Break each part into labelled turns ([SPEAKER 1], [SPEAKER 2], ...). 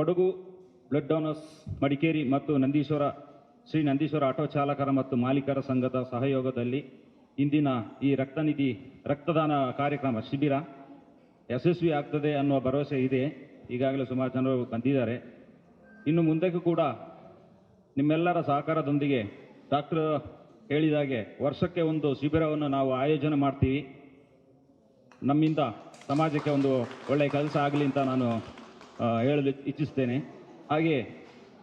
[SPEAKER 1] Kodagu blood donors Madikeri ಮತ್ತು Nandishwara, Shri Nandishwara auto ಚಾಲಕರ ಮತ್ತು ಮಾಲೀಕರ ಸಂಘದ ಸಹಯೋಗದಲ್ಲಿ ಇಂದಿನ ಈ ರಕ್ತನಿಧಿ ರಕ್ತದಾನ ಕಾರ್ಯಕ್ರಮ ಶಿಬಿರ ಯಶಸ್ವಿ ಆಗ್ತದೆ ಅನ್ನುವ ಭರವಸೆ ಇದೆ. ಈಗಾಗಲೇ ಸುಮಾರು ಜನರು ಬಂದಿದ್ದಾರೆ. ಇನ್ನು ಮುಂದಕ್ಕೂ ಕೂಡ ನಿಮ್ಮೆಲ್ಲರ ಸಹಕಾರದೊಂದಿಗೆ ಡಾಕ್ಟರ್ ಹೇಳಿದಾಗೆ ವರ್ಷಕ್ಕೆ ಒಂದು ಶಿಬಿರವನ್ನು ನಾವು ಆಯೋಜನೆ ಮಾಡ್ತೀವಿ. ನಮ್ಮಿಂದ ಸಮಾಜಕ್ಕೆ ಒಂದು ಒಳ್ಳೆಯ ಕೆಲಸ ಆಗಲಿ ಅಂತ ನಾನು ಹೇಳಲು ಇಚ್ಛಿಸ್ತೇನೆ ಹಾಗೆ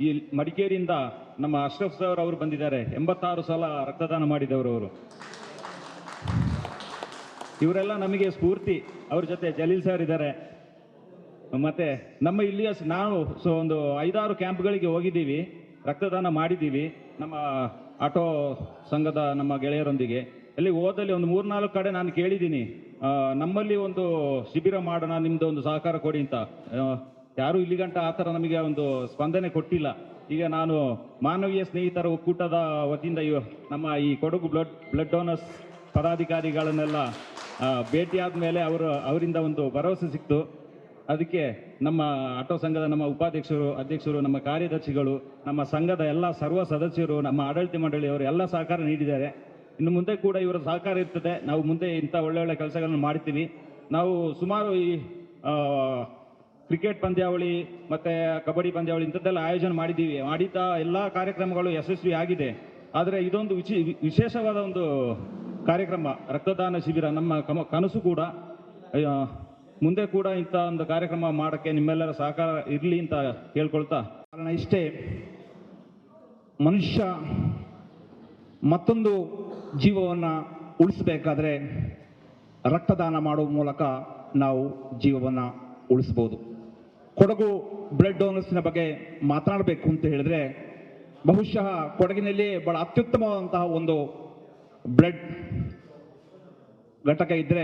[SPEAKER 1] ಈ ಮಡಿಕೇರಿಯಿಂದ ನಮ್ಮ ಅಶ್ರಫ್ ಸರ್ ಅವರು ಬಂದಿದ್ದಾರೆ. ಎಂಬತ್ತಾರು ಸಲ ರಕ್ತದಾನ ಮಾಡಿದವರು ಅವರು. ಇವರೆಲ್ಲ ನಮಗೆ ಸ್ಫೂರ್ತಿ. ಅವ್ರ ಜೊತೆ ಜಲೀಲ್ ಸರ್ ಇದ್ದಾರೆ. ಮತ್ತೆ ನಮ್ಮ ಇಲ್ಲಿಯ ನಾವು ಸೊ ಒಂದು ಐದಾರು ಕ್ಯಾಂಪ್ಗಳಿಗೆ ಹೋಗಿದ್ದೀವಿ. ರಕ್ತದಾನ ಮಾಡಿದ್ದೀವಿ. ನಮ್ಮ ಆಟೋ ಸಂಘದ ನಮ್ಮ ಗೆಳೆಯರೊಂದಿಗೆ. ಅಲ್ಲಿ ಹೋದಲ್ಲಿ ಒಂದು ಮೂರ್ನಾಲ್ಕು ಕಡೆ ನಾನು ಕೇಳಿದ್ದೀನಿ. ನಮ್ಮಲ್ಲಿ ಒಂದು ಶಿಬಿರ ಮಾಡೋಣ, ನಿಮ್ದು ಒಂದು ಸಹಕಾರ ಕೊಡಿ ಅಂತ. ಯಾರು ಇಲ್ಲಿಗಂಟ ಆ ಥರ ನಮಗೆ ಒಂದು ಸ್ಪಂದನೆ ಕೊಟ್ಟಿಲ್ಲ. ಈಗ ನಾನು ಮಾನವೀಯ ಸ್ನೇಹಿತರ ಒಕ್ಕೂಟದ ವತಿಯಿಂದ ಇವ- ನಮ್ಮ ಈ ಕೊಡಗು ಬ್ಲಡ್ ಬ್ಲಡ್ ಡೋನರ್ಸ್ ಪದಾಧಿಕಾರಿಗಳನ್ನೆಲ್ಲ ಭೇಟಿ ಭೇಟಿಯಾದ ಮೇಲೆ ಅವರು, ಅವರಿಂದ ಒಂದು ಭರವಸೆ ಸಿಕ್ತು. ಅದಕ್ಕೆ ನಮ್ಮ ಆಟೋ ಸಂಘದ ನಮ್ಮ ಉಪಾಧ್ಯಕ್ಷರು, ಅಧ್ಯಕ್ಷರು, ನಮ್ಮ ಕಾರ್ಯದರ್ಶಿಗಳು, ನಮ್ಮ ಸಂಘದ ಎಲ್ಲ ಸರ್ವ ಸದಸ್ಯರು, ನಮ್ಮ ಆಡಳಿತ ಮಂಡಳಿಯವರು ಎಲ್ಲ ಸಹಕಾರ ನೀಡಿದ್ದಾರೆ. ಇನ್ನು ಮುಂದೆ ಕೂಡ ಇವರ ಸಹಕಾರ ಇರ್ತದೆ. ನಾವು ಮುಂದೆ ಇಂಥ ಒಳ್ಳೆ ಒಳ್ಳೆ ಕೆಲಸಗಳನ್ನು ಮಾಡ್ತೀವಿ. ನಾವು ಸುಮಾರು ಈ ಕ್ರಿಕೆಟ್ ಪಂದ್ಯಾವಳಿ, ಮತ್ತೆ ಕಬಡ್ಡಿ ಪಂದ್ಯಾವಳಿ ಇಂಥದ್ದೆಲ್ಲ ಆಯೋಜನೆ ಮಾಡಿದ್ದೀವಿ. ಮಾಡಿದ್ದ ಎಲ್ಲ ಕಾರ್ಯಕ್ರಮಗಳು ಯಶಸ್ವಿ ಆಗಿದೆ. ಆದರೆ ಇದೊಂದು ವಿಚಿ, ವಿಶೇಷವಾದ ಒಂದು ಕಾರ್ಯಕ್ರಮ, ರಕ್ತದಾನ ಶಿಬಿರ. ನಮ್ಮ ಕಮ, ಕನಸು ಕೂಡ ಮುಂದೆ ಕೂಡ ಇಂಥ ಒಂದು ಕಾರ್ಯಕ್ರಮ ಮಾಡೋಕ್ಕೆ ನಿಮ್ಮೆಲ್ಲರ ಸಹಕಾರ ಇರಲಿ ಅಂತ ಹೇಳ್ಕೊಳ್ತಾ.
[SPEAKER 2] ಕಾರಣ ಇಷ್ಟೇ, ಮನುಷ್ಯ ಮತ್ತೊಂದು ಜೀವವನ್ನು ಉಳಿಸಬೇಕಾದ್ರೆ ರಕ್ತದಾನ ಮಾಡುವ ಮೂಲಕ ನಾವು ಜೀವವನ್ನು ಉಳಿಸ್ಬೋದು. ಕೊಡಗು ಬ್ಲಡ್ ಡೋನರ್ಸ್ನ ಬಗ್ಗೆ ಮಾತನಾಡಬೇಕು ಅಂತ ಹೇಳಿದ್ರೆ, ಬಹುಶಃ ಕೊಡಗಿನಲ್ಲಿ ಬಹಳ ಅತ್ಯುತ್ತಮವಾದಂತಹ ಒಂದು ಬ್ಲಡ್ ಘಟಕ ಇದ್ದರೆ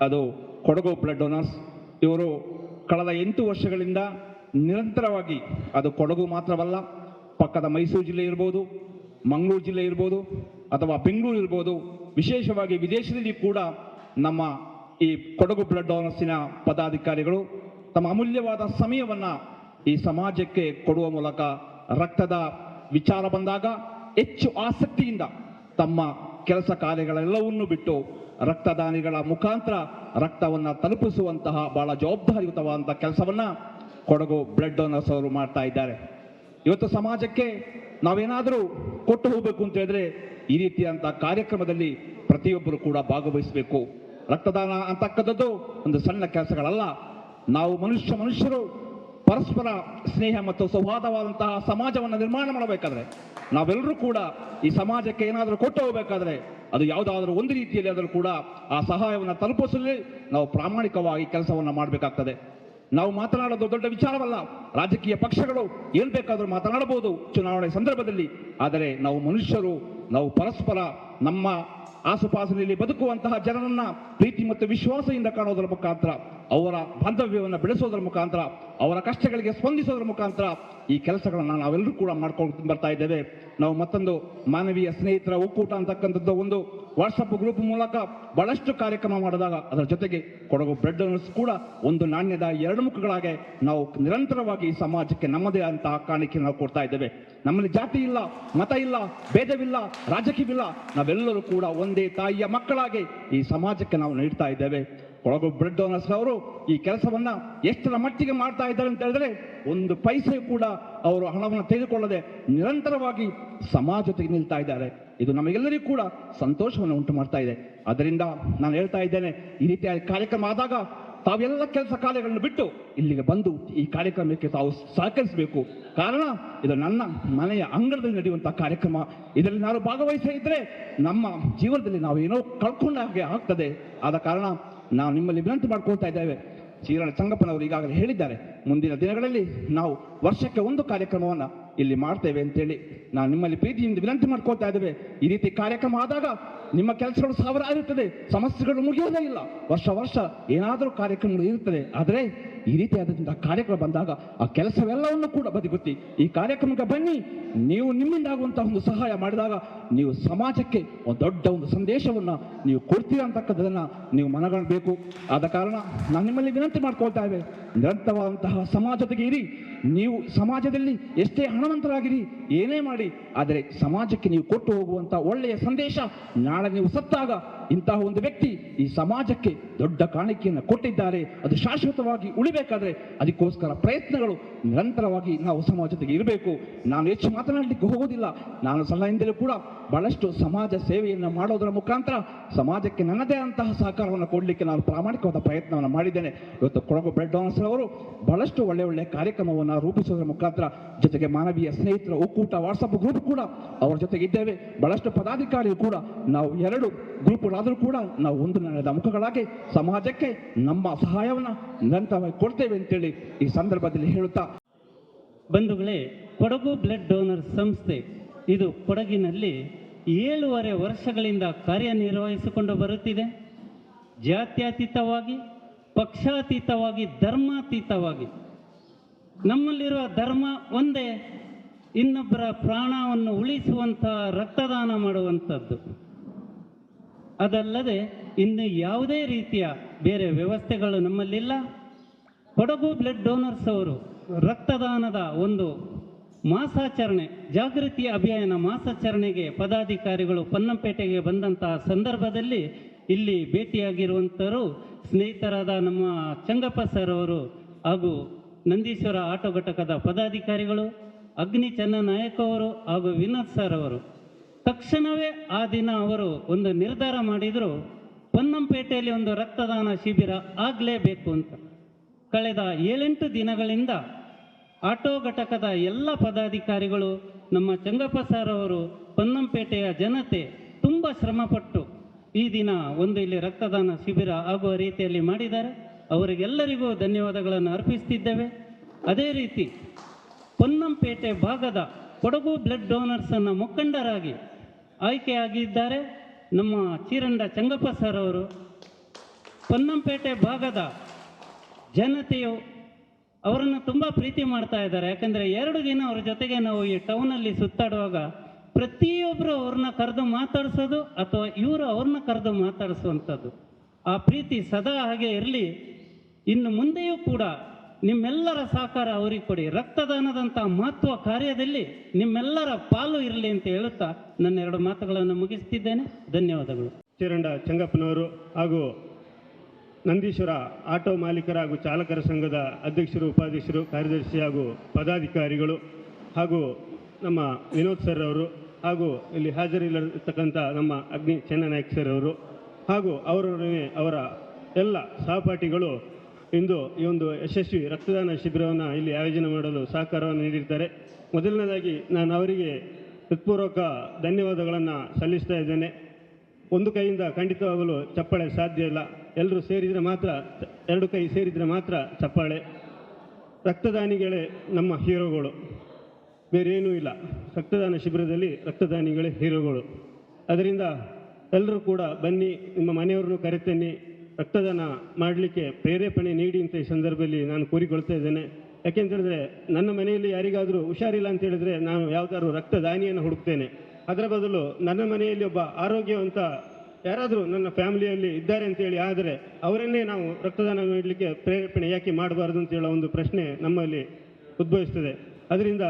[SPEAKER 2] ಅದು ಕೊಡಗು ಬ್ಲಡ್ ಡೋನರ್ಸ್ ಇವರು ಕಳೆದ ಎಂಟು ವರ್ಷಗಳಿಂದ ನಿರಂತರವಾಗಿ ಅದು ಕೊಡಗು ಮಾತ್ರವಲ್ಲ, ಪಕ್ಕದ ಮೈಸೂರು ಜಿಲ್ಲೆ ಇರ್ಬೋದು, ಮಂಗಳೂರು ಜಿಲ್ಲೆ ಇರ್ಬೋದು, ಅಥವಾ ಬೆಂಗಳೂರು ಇರ್ಬೋದು, ವಿಶೇಷವಾಗಿ ವಿದೇಶದಲ್ಲಿ ಕೂಡ ನಮ್ಮ ಈ ಕೊಡಗು ಬ್ಲಡ್ ಡೋನರ್ಸಿನ ಪದಾಧಿಕಾರಿಗಳು ತಮ್ಮ ಅಮೂಲ್ಯವಾದ ಸಮಯವನ್ನು ಈ ಸಮಾಜಕ್ಕೆ ಕೊಡುವ ಮೂಲಕ ರಕ್ತದ ವಿಚಾರ ಬಂದಾಗ ಹೆಚ್ಚು ಆಸಕ್ತಿಯಿಂದ ತಮ್ಮ ಕೆಲಸ ಕಾರ್ಯಗಳೆಲ್ಲವನ್ನು ಬಿಟ್ಟು ರಕ್ತದಾನಿಗಳ ಮುಖಾಂತರ ರಕ್ತವನ್ನು ತಲುಪಿಸುವಂತಹ ಬಹಳ ಜವಾಬ್ದಾರಿಯುತವಾದಂಥ ಕೆಲಸವನ್ನ ಕೊಡಗು ಬ್ಲಡ್ ಡೋನರ್ಸ್ ಅವರು ಮಾಡ್ತಾ ಇದ್ದಾರೆ. ಇವತ್ತು ಸಮಾಜಕ್ಕೆ ನಾವೇನಾದರೂ ಕೊಟ್ಟು ಹೋಗಬೇಕು ಅಂತ ಹೇಳಿದ್ರೆ ಈ ರೀತಿಯಂಥ ಕಾರ್ಯಕ್ರಮದಲ್ಲಿ ಪ್ರತಿಯೊಬ್ಬರು ಕೂಡ ಭಾಗವಹಿಸಬೇಕು. ರಕ್ತದಾನ ಅಂತಕ್ಕಂಥದ್ದು ಒಂದು ಸಣ್ಣ ಕೆಲಸಗಳಲ್ಲ. ನಾವು ಮನುಷ್ಯ ಮನುಷ್ಯರು ಪರಸ್ಪರ ಸ್ನೇಹ ಮತ್ತು ಸೌಹಾರ್ದವಾದಂತಹ ಸಮಾಜವನ್ನು ನಿರ್ಮಾಣ ಮಾಡಬೇಕಾದ್ರೆ ನಾವೆಲ್ಲರೂ ಕೂಡ ಈ ಸಮಾಜಕ್ಕೆ ಏನಾದರೂ ಕೊಟ್ಟು ಹೋಗಬೇಕಾದ್ರೆ ಅದು ಯಾವುದಾದ್ರೂ ಒಂದು ರೀತಿಯಲ್ಲಿ ಆದರೂ ಕೂಡ ಆ ಸಹಾಯವನ್ನು ತಲುಪಿಸಲಿ ನಾವು ಪ್ರಾಮಾಣಿಕವಾಗಿ ಕೆಲಸವನ್ನು ಮಾಡಬೇಕಾಗ್ತದೆ. ನಾವು ಮಾತನಾಡೋದು ದೊಡ್ಡ ವಿಚಾರವಲ್ಲ. ರಾಜಕೀಯ ಪಕ್ಷಗಳು ಏನು ಬೇಕಾದರೂ ಮಾತನಾಡಬಹುದು ಚುನಾವಣೆ ಸಂದರ್ಭದಲ್ಲಿ. ಆದರೆ ನಾವು ಮನುಷ್ಯರು, ನಾವು ಪರಸ್ಪರ ನಮ್ಮ ಆಸುಪಾಸಿನಲ್ಲಿ ಬದುಕುವಂತಹ ಜನರನ್ನ ಪ್ರೀತಿ ಮತ್ತು ವಿಶ್ವಾಸದಿಂದ ಕಾಣೋದರ ಮುಖಾಂತರ ಅವರ ಬಾಂಧವ್ಯವನ್ನು ಬೆಳೆಸೋದ್ರ ಮುಖಾಂತರ, ಅವರ ಕಷ್ಟಗಳಿಗೆ ಸ್ಪಂದಿಸೋದರ ಮುಖಾಂತರ ಈ ಕೆಲಸಗಳನ್ನು ನಾವೆಲ್ಲರೂ ಕೂಡ ಮಾಡ್ಕೊಂಡು ಬರ್ತಾ ಇದ್ದೇವೆ. ನಾವು ಮತ್ತೊಂದು ಮಾನವೀಯ ಸ್ನೇಹಿತರ ಒಕ್ಕೂಟ ಅಂತಕ್ಕಂಥದ್ದು ಒಂದು ವಾಟ್ಸಪ್ ಗ್ರೂಪ್ ಮೂಲಕ ಬಹಳಷ್ಟು ಕಾರ್ಯಕ್ರಮ ಮಾಡಿದಾಗ ಅದರ ಜೊತೆಗೆ ಕೊಡಗು ಬ್ರೆಡ್ ಅನ್ನರ್ಸ್ ಕೂಡ ಒಂದು ನಾಣ್ಯದ ಎರಡು ಮುಖಗಳಾಗೆ ನಾವು ನಿರಂತರವಾಗಿ ಈ ಸಮಾಜಕ್ಕೆ ನಮ್ಮದೇ ಅಂತಹ ಕಾಣಿಕೆ ನಾವು ಕೊಡ್ತಾ ಇದ್ದೇವೆ. ನಮ್ಮಲ್ಲಿ ಜಾತಿ ಇಲ್ಲ, ಮತ ಇಲ್ಲ, ಭೇದವಿಲ್ಲ, ರಾಜಕೀಯವಿಲ್ಲ, ನಾವೆಲ್ಲರೂ ಕೂಡ ಒಂದೇ ತಾಯಿಯ ಮಕ್ಕಳಾಗಿ ಈ ಸಮಾಜಕ್ಕೆ ನಾವು ನೀಡ್ತಾ ಇದ್ದೇವೆ. ಕೊಡಗು ಬ್ರೆಡ್ ಡೋನರ್ಸ್ ಅವರು ಈ ಕೆಲಸವನ್ನ ಎಷ್ಟರ ಮಟ್ಟಿಗೆ ಮಾಡ್ತಾ ಇದ್ದಾರೆ ಅಂತ ಹೇಳಿದ್ರೆ ಒಂದು ಪೈಸೆ ಕೂಡ ಅವರು ಹಣವನ್ನು ತೆಗೆದುಕೊಳ್ಳದೆ ನಿರಂತರವಾಗಿ ಸಮಾಜ ಜೊತೆಗೆ ನಿಲ್ತಾ ಇದ್ದಾರೆ. ಇದು ನಮಗೆಲ್ಲರಿಗೂ ಕೂಡ ಸಂತೋಷವನ್ನು ಉಂಟು ಮಾಡ್ತಾ ಇದೆ. ಅದರಿಂದ ನಾನು ಹೇಳ್ತಾ ಇದ್ದೇನೆ, ಈ ರೀತಿಯ ಕಾರ್ಯಕ್ರಮ ಆದಾಗ ತಾವೆಲ್ಲ ಕೆಲಸ ಕಾರ್ಯಗಳನ್ನು ಬಿಟ್ಟು ಇಲ್ಲಿಗೆ ಬಂದು ಈ ಕಾರ್ಯಕ್ರಮಕ್ಕೆ ತಾವು ಸಹಕರಿಸಬೇಕು. ಕಾರಣ, ಇದು ನನ್ನ ಮನೆಯ ಅಂಗಳದಲ್ಲಿ ನಡೆಯುವಂತಹ ಕಾರ್ಯಕ್ರಮ. ಇದರಲ್ಲಿ ನಾನು ಭಾಗವಹಿಸೇ ಇದ್ರೆ ನಮ್ಮ ಜೀವನದಲ್ಲಿ ನಾವು ಏನೋ ಕಳ್ಕೊಂಡ ಹಾಗೆ ಆಗ್ತದೆ. ಆದ ಕಾರಣ ನಾವು ನಿಮ್ಮಲ್ಲಿ ವಿನಂತಿ ಮಾಡ್ಕೊಳ್ತಾ ಇದ್ದೇವೆ. ಶ್ರೀರಣ ಸಂಗಪ್ಪನವರು ಈಗಾಗಲೇ ಹೇಳಿದ್ದಾರೆ. ಮುಂದಿನ ದಿನಗಳಲ್ಲಿ ನಾವು ವರ್ಷಕ್ಕೆ ಒಂದು ಕಾರ್ಯಕ್ರಮವನ್ನು ಇಲ್ಲಿ ಮಾಡ್ತೇವೆ ಅಂತೇಳಿ ನಾವು ನಿಮ್ಮಲ್ಲಿ ಪ್ರೀತಿಯಿಂದ ವಿನಂತಿ ಮಾಡ್ಕೊಳ್ತಾ ಇದ್ದೇವೆ. ಈ ರೀತಿ ಕಾರ್ಯಕ್ರಮ ಆದಾಗ ನಿಮ್ಮ ಕೆಲಸಗಳು ಸಾವಿರ ಸಮಸ್ಯೆಗಳು ಮುಗಿಯೋದೇ ಇಲ್ಲ. ವರ್ಷ ವರ್ಷ ಏನಾದರೂ ಕಾರ್ಯಕ್ರಮಗಳು ಇರುತ್ತದೆ. ಆದರೆ ಈ ರೀತಿಯಾದಂತಹ ಕಾರ್ಯಕ್ರಮ ಬಂದಾಗ ಆ ಕೆಲಸವೆಲ್ಲವನ್ನು ಕೂಡ ಬದಿಗೊತ್ತಿ ಈ ಕಾರ್ಯಕ್ರಮಕ್ಕೆ ಬನ್ನಿ. ನೀವು ನಿಮ್ಮಿಂದ ಆಗುವಂತಹ ಒಂದು ಸಹಾಯ ಮಾಡಿದಾಗ ನೀವು ಸಮಾಜಕ್ಕೆ ಒಂದು ದೊಡ್ಡ ಒಂದು ಸಂದೇಶವನ್ನು ನೀವು ಕೊಡ್ತೀರಾ ಅಂತಕ್ಕಂಥದ್ದನ್ನು ನೀವು ಮನಗಾಣಬೇಕು ಆದ ಕಾರಣ ನಾನು ನಿಮ್ಮಲ್ಲಿ ವಿನಂತಿ ಮಾಡ್ಕೊಳ್ತಾ ಇವೆ ನಿರಂತರವಾದಂತಹ ಸಮಾಜತೆಗೆ ಇರಿ. ನೀವು ಸಮಾಜದಲ್ಲಿ ಎಷ್ಟೇ ಹಣವಂತರಾಗಿರಿ, ಏನೇ ಮಾಡಿ, ಆದರೆ ಸಮಾಜಕ್ಕೆ ನೀವು ಕೊಟ್ಟು ಹೋಗುವಂಥ ಒಳ್ಳೆಯ ಸಂದೇಶ ನಾಳೆ ನೀವು ಸತ್ತಾಗ ಇಂತಹ ಒಂದು ವ್ಯಕ್ತಿ ಈ ಸಮಾಜಕ್ಕೆ ದೊಡ್ಡ ಕಾಣಿಕೆಯನ್ನು ಕೊಟ್ಟಿದ್ದಾರೆ. ಅದು ಶಾಶ್ವತವಾಗಿ ಉಳಿಬೇಕಾದ್ರೆ ಅದಕ್ಕೋಸ್ಕರ ಪ್ರಯತ್ನಗಳು ನಿರಂತರವಾಗಿ ನಾವು ಸಮಾಜದಲ್ಲಿ ಇರಬೇಕು. ನಾನು ಹೆಚ್ಚು ಮಾತನಾಡಲಿಕ್ಕೆ ಹೋಗೋದಿಲ್ಲ. ನಾನು ಸಲಹೆಯಿಂದಲೂ ಕೂಡ ಬಹಳಷ್ಟು ಸಮಾಜ ಸೇವೆಯನ್ನು ಮಾಡೋದರ ಮುಖಾಂತರ ಸಮಾಜಕ್ಕೆ ನನ್ನದೇ ಅಂತಹ ಸಹಕಾರವನ್ನು ಕೊಡಲಿಕ್ಕೆ ನಾನು ಪ್ರಾಮಾಣಿಕವಾದ ಪ್ರಯತ್ನವನ್ನು ಮಾಡಿದ್ದೇನೆ. ಇವತ್ತು ಕೊಡಗು ಬ್ರೆಡ್ ಡೋನರ್ಸ್ ಅವರು ಬಹಳಷ್ಟು ಒಳ್ಳೆ ಒಳ್ಳೆ ಕಾರ್ಯಕ್ರಮವನ್ನು ರೂಪಿಸೋದರ ಮುಖಾಂತರ ಜೊತೆಗೆ ಮಾನವೀಯ ಸ್ನೇಹಿತರ, ಒಕ್ಕೂಟ, ವಾಟ್ಸಪ್ ಗ್ರೂಪ್ ಕೂಡ ಅವರ ಜೊತೆಗೆ ಇದ್ದೇವೆ ಬಹಳಷ್ಟು ಪದಾಧಿಕಾರಿಯೂ ಕೂಡ ನಾವು ಎರಡು ಗ್ರೂಪ್ಗಳಾದರೂ ಕೂಡ ನಾವು ಒಂದು ನೆಲದ ಮುಖಗಳಾಗಿ ಸಮಾಜಕ್ಕೆ ನಮ್ಮ ಸಹಾಯವನ್ನು ನಿರಂತರವಾಗಿ ಕೊಡ್ತೇವೆ ಅಂತೇಳಿ ಈ ಸಂದರ್ಭದಲ್ಲಿ ಹೇಳುತ್ತಾ
[SPEAKER 3] ಬಂಧುಗಳೇ, ಕೊಡಗು ಬ್ಲಡ್ ಡೋನರ್ ಸಂಸ್ಥೆ ಇದು ಕೊಡಗಿನಲ್ಲಿ ಏಳೂವರೆ ವರ್ಷಗಳಿಂದ ಕಾರ್ಯನಿರ್ವಹಿಸಿಕೊಂಡು ಬರುತ್ತಿದೆ. ಜಾತ್ಯತೀತವಾಗಿ, ಪಕ್ಷಾತೀತವಾಗಿ, ಧರ್ಮಾತೀತವಾಗಿ. ನಮ್ಮಲ್ಲಿರುವ ಧರ್ಮ ಒಂದೇ, ಇನ್ನೊಬ್ಬರ ಪ್ರಾಣವನ್ನು ಉಳಿಸುವಂತಹ ರಕ್ತದಾನ ಮಾಡುವಂಥದ್ದು. ಅದಲ್ಲದೆ ಇನ್ನು ಯಾವುದೇ ರೀತಿಯ ಬೇರೆ ವ್ಯವಸ್ಥೆಗಳು ನಮ್ಮಲ್ಲಿಲ್ಲ. ಕೊಡಗು ಬ್ಲಡ್ ಡೋನರ್ಸ್ ಅವರು ರಕ್ತದಾನದ ಒಂದು ಮಾಸಾಚರಣೆ, ಜಾಗೃತಿ ಅಭಿಯಾನ ಮಾಸಾಚರಣೆಗೆ ಪದಾಧಿಕಾರಿಗಳು ಪನ್ನಂಪೇಟೆಗೆ ಬಂದಂತಹ ಸಂದರ್ಭದಲ್ಲಿ ಇಲ್ಲಿ ಭೇಟಿಯಾಗಿರುವಂಥವರು ಸ್ನೇಹಿತರಾದ ನಮ್ಮ ಚಂಗಪ್ಪ ಸರ್ ಅವರು ಹಾಗೂ ನಂದೀಶ್ವರ ಆಟೋ ಘಟಕದ ಪದಾಧಿಕಾರಿಗಳು ಅಗ್ನಿ ನಾಯಕ್ ಅವರು ಹಾಗೂ ವಿನೋದ್ ಸರ್ ಅವರು. ತಕ್ಷಣವೇ ಆ ದಿನ ಅವರು ಒಂದು ನಿರ್ಧಾರ ಮಾಡಿದರು, ಪೊನ್ನಂಪೇಟೆಯಲ್ಲಿ ಒಂದು ರಕ್ತದಾನ ಶಿಬಿರ ಆಗಲೇಬೇಕು ಅಂತ. ಕಳೆದ ಏಳೆಂಟು ದಿನಗಳಿಂದ ಆಟೋ ಘಟಕದ ಎಲ್ಲ ಪದಾಧಿಕಾರಿಗಳು, ನಮ್ಮ ಚಂಗಪ್ಪ ಸರ್ ಅವರು, ಪೊನ್ನಂಪೇಟೆಯ ಜನತೆ ತುಂಬ ಶ್ರಮಪಟ್ಟು ಈ ದಿನ ಒಂದು ಇಲ್ಲಿ ರಕ್ತದಾನ ಶಿಬಿರ ಆಗುವ ರೀತಿಯಲ್ಲಿ ಮಾಡಿದ್ದಾರೆ. ಅವರಿಗೆಲ್ಲರಿಗೂ ಧನ್ಯವಾದಗಳನ್ನು ಅರ್ಪಿಸ್ತಿದ್ದೇವೆ. ಅದೇ ರೀತಿ ಪೊನ್ನಂಪೇಟೆ ಭಾಗದ ಕೊಡಗು ಬ್ಲಡ್ ಡೋನರ್ಸನ್ನು ಮುಖಂಡರಾಗಿ ಆಯ್ಕೆಯಾಗಿದ್ದಾರೆ ನಮ್ಮ ಚೀರಂಡ ಚಂಗಪ್ಪ ಸರ್ ಅವರು. ಪೊನ್ನಂಪೇಟೆ ಭಾಗದ ಜನತೆಯು ಅವರನ್ನು ತುಂಬ ಪ್ರೀತಿ ಮಾಡ್ತಾ ಇದ್ದಾರೆ. ಯಾಕಂದರೆ ಎರಡು ದಿನ ಅವ್ರ ಜೊತೆಗೆ ನಾವು ಈ ಟೌನಲ್ಲಿ ಸುತ್ತಾಡುವಾಗ ಪ್ರತಿಯೊಬ್ಬರು ಅವ್ರನ್ನ ಕರೆದು ಮಾತಾಡಿಸೋದು ಅಥವಾ ಇವರು ಅವ್ರನ್ನ ಕರೆದು ಮಾತಾಡಿಸುವಂಥದ್ದು. ಆ ಪ್ರೀತಿ ಸದಾ ಹಾಗೆ ಇರಲಿ. ಇನ್ನು ಮುಂದೆಯೂ ಕೂಡ ನಿಮ್ಮೆಲ್ಲರ ಸಹಕಾರ ಅವರಿಗೆ ಕೊಡಿ. ರಕ್ತದಾನದಂಥ ಮಹತ್ವ ಕಾರ್ಯದಲ್ಲಿ ನಿಮ್ಮೆಲ್ಲರ ಪಾಲು ಇರಲಿ ಅಂತ ಹೇಳುತ್ತಾ ನನ್ನ ಎರಡು ಮಾತುಗಳನ್ನು ಮುಗಿಸ್ತಿದ್ದೇನೆ. ಧನ್ಯವಾದಗಳು.
[SPEAKER 4] ಚರಂಡ ಚಂಗಪ್ಪನವರು ಹಾಗೂ ನಂದೀಶ್ವರ ಆಟೋ ಮಾಲೀಕರ ಹಾಗೂ ಚಾಲಕರ ಸಂಘದ ಅಧ್ಯಕ್ಷರು, ಉಪಾಧ್ಯಕ್ಷರು, ಕಾರ್ಯದರ್ಶಿ ಹಾಗೂ ಪದಾಧಿಕಾರಿಗಳು ಹಾಗೂ ನಮ್ಮ ವಿನೋದ್ ಸರ್ ಅವರು ಹಾಗೂ ಇಲ್ಲಿ ಹಾಜರಿಲ್ಲತಕ್ಕಂಥ ನಮ್ಮ ಅಗ್ನಿ ಚೆನ್ನನಾಯಕ್ ಸರ್ ಅವರು ಹಾಗೂ ಅವರೊಡನೆ ಅವರ ಎಲ್ಲ ಸಹಪಾಠಿಗಳು ಇಂದು ಈ ಒಂದು ಯಶಸ್ವಿ ರಕ್ತದಾನ ಶಿಬಿರವನ್ನು ಇಲ್ಲಿ ಆಯೋಜನೆ ಮಾಡಲು ಸಹಕಾರವನ್ನು ನೀಡಿರ್ತಾರೆ. ಮೊದಲನೇದಾಗಿ ನಾನು ಅವರಿಗೆ ಹೃತ್ಪೂರ್ವಕ ಧನ್ಯವಾದಗಳನ್ನು ಸಲ್ಲಿಸ್ತಾ ಇದ್ದೇನೆ. ಒಂದು ಕೈಯಿಂದ ಖಂಡಿತವಾಗಲು ಚಪ್ಪಾಳೆ ಸಾಧ್ಯ ಇಲ್ಲ. ಎಲ್ಲರೂ ಸೇರಿದರೆ ಮಾತ್ರ ಎರಡು ಕೈ ಸೇರಿದರೆ ಮಾತ್ರ ಚಪ್ಪಾಳೆ. ರಕ್ತದಾನಿಗಳೇ ನಮ್ಮ ಹೀರೋಗಳು. ಬೇರೇನೂ ಇಲ್ಲ. ರಕ್ತದಾನ ಶಿಬಿರದಲ್ಲಿ ರಕ್ತದಾನಿಗಳೇ ಹೀರೋಗಳು. ಅದರಿಂದ ಎಲ್ಲರೂ ಕೂಡ ಬನ್ನಿ, ನಿಮ್ಮ ಮನೆಯವ್ರನ್ನೂ ಕರೆತನ್ನಿ ರಕ್ತದಾನ ಮಾಡಲಿಕ್ಕೆ ಪ್ರೇರೇಪಣೆ ನೀಡಿ ಅಂತ ಈ ಸಂದರ್ಭದಲ್ಲಿ ನಾನು ಕೋರಿಕೊಳ್ತಾ ಇದ್ದೇನೆ. ಯಾಕೆಂತೇಳಿದ್ರೆ ನನ್ನ ಮನೆಯಲ್ಲಿ ಯಾರಿಗಾದರೂ ಹುಷಾರಿಲ್ಲ ಅಂತ ಹೇಳಿದ್ರೆ ನಾನು ಯಾವ್ದಾದ್ರು ರಕ್ತದಾನಿಯನ್ನು ಹುಡುಕ್ತೇನೆ. ಅದರ ಬದಲು ನನ್ನ ಮನೆಯಲ್ಲಿ ಒಬ್ಬ ಆರೋಗ್ಯವಂತ ಯಾರಾದರೂ ನನ್ನ ಫ್ಯಾಮಿಲಿಯಲ್ಲಿ ಇದ್ದಾರೆ ಅಂತೇಳಿ ಆದರೆ ಅವರನ್ನೇ ನಾವು ರಕ್ತದಾನ ಮಾಡಲಿಕ್ಕೆ ಪ್ರೇರೇಪಣೆ ಯಾಕೆ ಮಾಡಬಾರ್ದು ಅಂತ ಹೇಳೋ ಒಂದು ಪ್ರಶ್ನೆ ನಮ್ಮಲ್ಲಿ ಉದ್ಭವಿಸ್ತದೆ ಅದರಿಂದ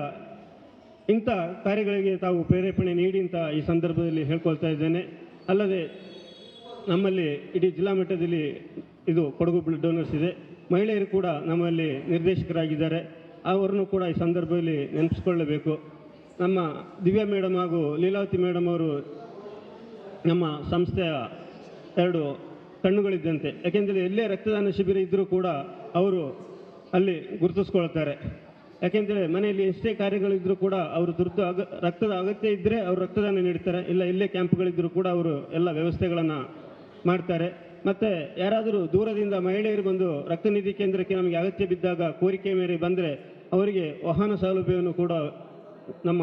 [SPEAKER 4] ಇಂಥ ಕಾರ್ಯಗಳಿಗೆ ತಾವು ಪ್ರೇರೇಪಣೆ ನೀಡಿ ಅಂತ ಈ ಸಂದರ್ಭದಲ್ಲಿ ಹೇಳ್ಕೊಳ್ತಾ ಇದ್ದೇನೆ. ಅಲ್ಲದೆ ನಮ್ಮಲ್ಲಿ ಇಡೀ ಜಿಲ್ಲಾ ಮಟ್ಟದಲ್ಲಿ ಇದು ಕೊಡಗು ಬ್ಲಡ್ ಡೋನರ್ಸ್ ಇದೆ. ಮಹಿಳೆಯರು ಕೂಡ ನಮ್ಮಲ್ಲಿ ನಿರ್ದೇಶಕರಾಗಿದ್ದಾರೆ. ಅವರನ್ನು ಕೂಡ ಈ ಸಂದರ್ಭದಲ್ಲಿ ನೆನೆಸ್ಕೊಳ್ಳಬೇಕು ನಮ್ಮ ದಿವ್ಯಾ ಮೇಡಮ್ ಹಾಗೂ ಲೀಲಾವತಿ ಮೇಡಮ್ ಅವರು ನಮ್ಮ ಸಂಸ್ಥೆಯ ಎರಡು ಕಣ್ಣುಗಳಿದ್ದಂತೆ. ಯಾಕೆಂದರೆ ಎಲ್ಲೇ ರಕ್ತದಾನ ಶಿಬಿರ ಇದ್ದರೂ ಕೂಡ ಅವರು ಅಲ್ಲಿ ಗುರುತಿಸ್ಕೊಳ್ತಾರೆ. ಯಾಕೆಂದರೆ ಮನೆಯಲ್ಲಿ ಎಷ್ಟೇ ಕಾರ್ಯಗಳಿದ್ದರೂ ಕೂಡ ಅವರು ತುರ್ತು ಅಗ, ರಕ್ತದ ಅಗತ್ಯ ಇದ್ದರೆ ಅವರು ರಕ್ತದಾನ ನೀಡ್ತಾರೆ. ಇಲ್ಲ ಇಲ್ಲೇ ಕ್ಯಾಂಪ್ಗಳಿದ್ದರೂ ಕೂಡ ಅವರು ಎಲ್ಲ ವ್ಯವಸ್ಥೆಗಳನ್ನು ಮಾಡ್ತಾರೆ. ಮತ್ತು ಯಾರಾದರೂ ದೂರದಿಂದ ಮಹಿಳೆಯರು ಬಂದು ರಕ್ತನಿಧಿ ಕೇಂದ್ರಕ್ಕೆ ನಮಗೆ ಅಗತ್ಯ ಬಿದ್ದಾಗ ಕೋರಿಕೆ ಮೇರೆ ಬಂದರೆ ಅವರಿಗೆ ವಾಹನ ಸೌಲಭ್ಯವನ್ನು ಕೂಡ ನಮ್ಮ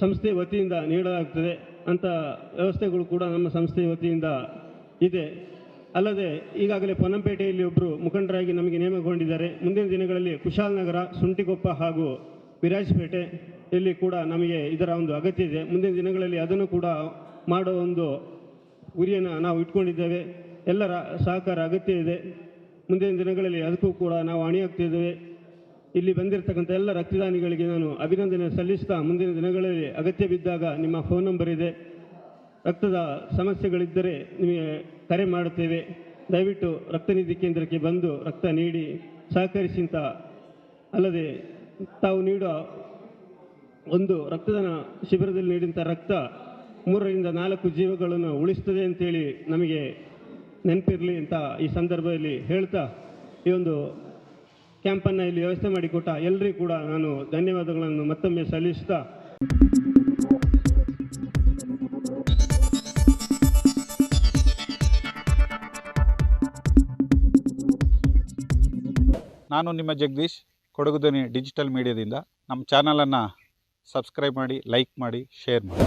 [SPEAKER 4] ಸಂಸ್ಥೆ ವತಿಯಿಂದ ನೀಡಲಾಗ್ತದೆ ಅಂತ ವ್ಯವಸ್ಥೆಗಳು ಕೂಡ ನಮ್ಮ ಸಂಸ್ಥೆ ವತಿಯಿಂದ ಇದೆ. ಅಲ್ಲದೆ ಈಗಾಗಲೇ ಪೊನ್ನಂಪೇಟೆಯಲ್ಲಿ ಒಬ್ಬರು ಮುಖಂಡರಾಗಿ ನಮಗೆ ನೇಮಕಗೊಂಡಿದ್ದಾರೆ. ಮುಂದಿನ ದಿನಗಳಲ್ಲಿ ಕುಶಾಲನಗರ ಸುಂಟಿಕೊಪ್ಪ ಹಾಗೂ ವಿರಾಜಪೇಟೆ ಇಲ್ಲಿ ಕೂಡ ನಮಗೆ ಇದರ ಒಂದು ಅಗತ್ಯ ಇದೆ. ಮುಂದಿನ ದಿನಗಳಲ್ಲಿ ಅದನ್ನು ಕೂಡ ಮಾಡೋ ಒಂದು ಗುರಿಯನ್ನು ನಾವು ಇಟ್ಕೊಂಡಿದ್ದೇವೆ. ಎಲ್ಲರ ಸಹಕಾರ ಅಗತ್ಯ ಇದೆ. ಮುಂದಿನ ದಿನಗಳಲ್ಲಿ ಅದಕ್ಕೂ ಕೂಡ ನಾವು ಅಣಿಯಾಗ್ತಿದ್ದೇವೆ ಇಲ್ಲಿ ಬಂದಿರತಕ್ಕಂಥ ಎಲ್ಲ ರಕ್ತದಾನಿಗಳಿಗೆ ನಾನು ಅಭಿನಂದನೆ ಸಲ್ಲಿಸ್ತಾ ಮುಂದಿನ ದಿನಗಳಲ್ಲಿ ಅಗತ್ಯ ಬಿದ್ದಾಗ ನಿಮ್ಮ ಫೋನ್ ನಂಬರ್ ಇದೆ. ರಕ್ತದ ಸಮಸ್ಯೆಗಳಿದ್ದರೆ ನಿಮಗೆ ಕರೆ ಮಾಡುತ್ತೇವೆ. ದಯವಿಟ್ಟು ರಕ್ತನಿಧಿ ಕೇಂದ್ರಕ್ಕೆ ಬಂದು ರಕ್ತ ನೀಡಿ ಸಹಕರಿಸಿಂತ ಅಲ್ಲದೆ ತಾವು ನೀಡೋ ಒಂದು ರಕ್ತದಾನ ಶಿಬಿರದಲ್ಲಿ ನೀಡಿದಂಥ ರಕ್ತ ಮೂರರಿಂದ ನಾಲ್ಕು ಜೀವಗಳನ್ನು ಉಳಿಸ್ತದೆ ಅಂತೇಳಿ ನಮಗೆ ನೆನಪಿರಲಿ ಅಂತ ಈ ಸಂದರ್ಭದಲ್ಲಿ ಹೇಳ್ತಾ ಈ ಒಂದು ಕ್ಯಾಂಪನ್ನು ಇಲ್ಲಿ ವ್ಯವಸ್ಥೆ ಮಾಡಿಕೊಟ್ಟ ಎಲ್ಲರಿಗೂ ಕೂಡ ನಾನು ಧನ್ಯವಾದಗಳನ್ನು ಮತ್ತೊಮ್ಮೆ ಸಲ್ಲಿಸ್ತಾ
[SPEAKER 5] ನಾನು ನಿಮ್ಮ ಜಗದೀಶ್ ಕೊಡಗು ಡಿಜಿಟಲ್ ಮೀಡಿಯಾದಿಂದ. ನಮ್ಮ ಚಾನಲನ್ನು ಸಬ್ಸ್ಕ್ರೈಬ್ ಮಾಡಿ, ಲೈಕ್ ಮಾಡಿ, ಶೇರ್ ಮಾಡಿ.